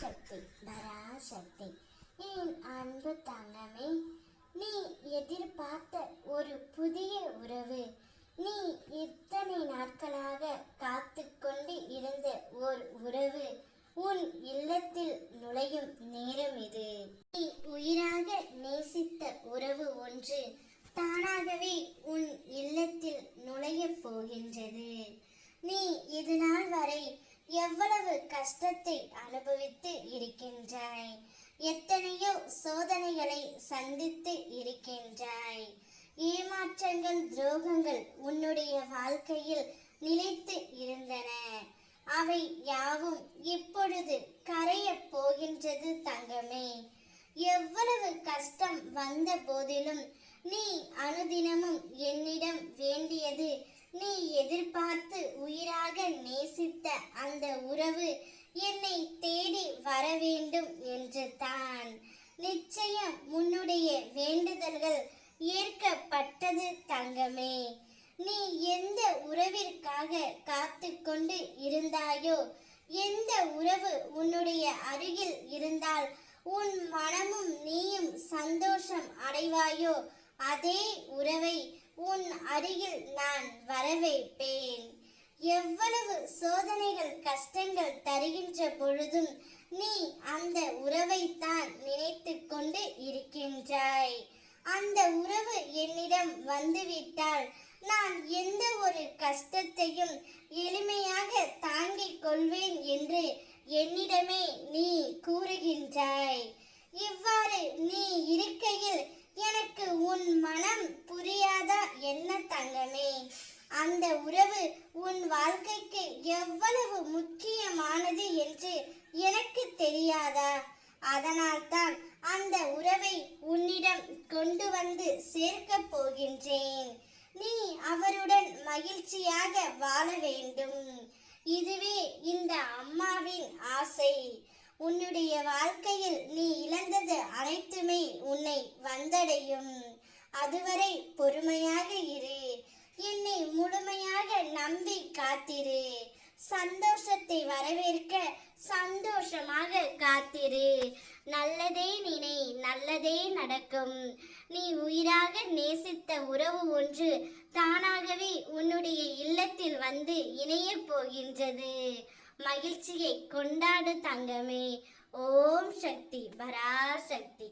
சக்தி பராசக்தி. என் அன்பு தங்கமே நீ எதிர்பார்த்த ஒரு புதிய உறவு. நீ இத்தனை நாட்களாக காத்து கொண்டு இருந்த ஓர் உறவு. உன் இல்லத்தில் நுழையும் நேரம் இது. நீ உயிராக நேசித்த உறவு ஒன்று. தானாகவே உன் இல்லத்தில் நுழையப் போகின்றது. எவ்வளவு கஷ்டத்தை அனுபவித்து இருக்கின்றாய்? எத்தனையோ சோதனைகளை சந்தித்து இருக்கின்றாய். ஏமாற்றங்கள் துரோகங்கள் உன்னுடைய வாழ்க்கையில் நிலைத்து இருந்தன. அவை யாவும் இப்பொழுது கரையப் போகின்றது தங்கமே. எவ்வளவு கஷ்டம் வந்த போதிலும் நீ அனுதினமும் என்னிடம் வேண்டியது நீ எதிர்பார்த்து உயிராக நேசித்த அந்த உறவு என்னை தேடி வர வேண்டும் என்று தான் நிச்சயம் உன்னுடைய வேண்டுதல்கள் ஏற்கப்பட்டது தங்கமே. நீ எந்த உறவிற்காக காத்து கொண்டு இருந்தாயோ எந்த உறவு உன்னுடைய அருகில் இருந்தால் உன் மனமும் நீயும் சந்தோஷம் அடைவாயோ அதே உறவை உன் அருகில் நான் வரவைப்பேன் எவ்வளவு சோதனைகள் கஷ்டங்கள் தருகின்ற பொழுதும் நீ அந்த உறவைத்தான் நினைத்து கொண்டு இருக்கின்றாய். அந்த உறவு என்னிடம் வந்துவிட்டால் நான் எந்த ஒரு கஷ்டத்தையும் எளிமையாக தாங்கிக் கொள்வேன் என்று என்னிடமே நீ கூறுகின்றாய். இவ்வாறு நீ இருக்கையில் எனக்கு உன் மனம் புரியாதா என்ன தங்கமே? அந்த உறவு உன் வாழ்க்கைக்கு எவ்வளவு முக்கியமானது என்று எனக்கு தெரியாதா? அதனால்தான் அந்த உறவை உன்னிடம் கொண்டு வந்து சேர்க்கப் போகின்றேன். நீ அவருடன் மகிழ்ச்சியாக வாழ வேண்டும். இதுவே இந்த அம்மாவின் ஆசை. உன்னுடைய வாழ்க்கையில் நீ இழந்தது அனைத்துமே உன்னை வந்தடையும். அதுவரை பொறுமையாக காத்திரு. சந்தோஷத்தை வரவேற்க சந்தோஷமாக காத்திரு. நல்லதே நினை நல்லதே நடக்கும். நீ உயிராக நேசித்த உறவு ஒன்று தானாகவே உன்னுடைய இல்லத்தில் வந்து இணையப் போகின்றது. மகிழ்ச்சியை கொண்டாடு தங்கமே. ஓம் சக்தி பராசக்தி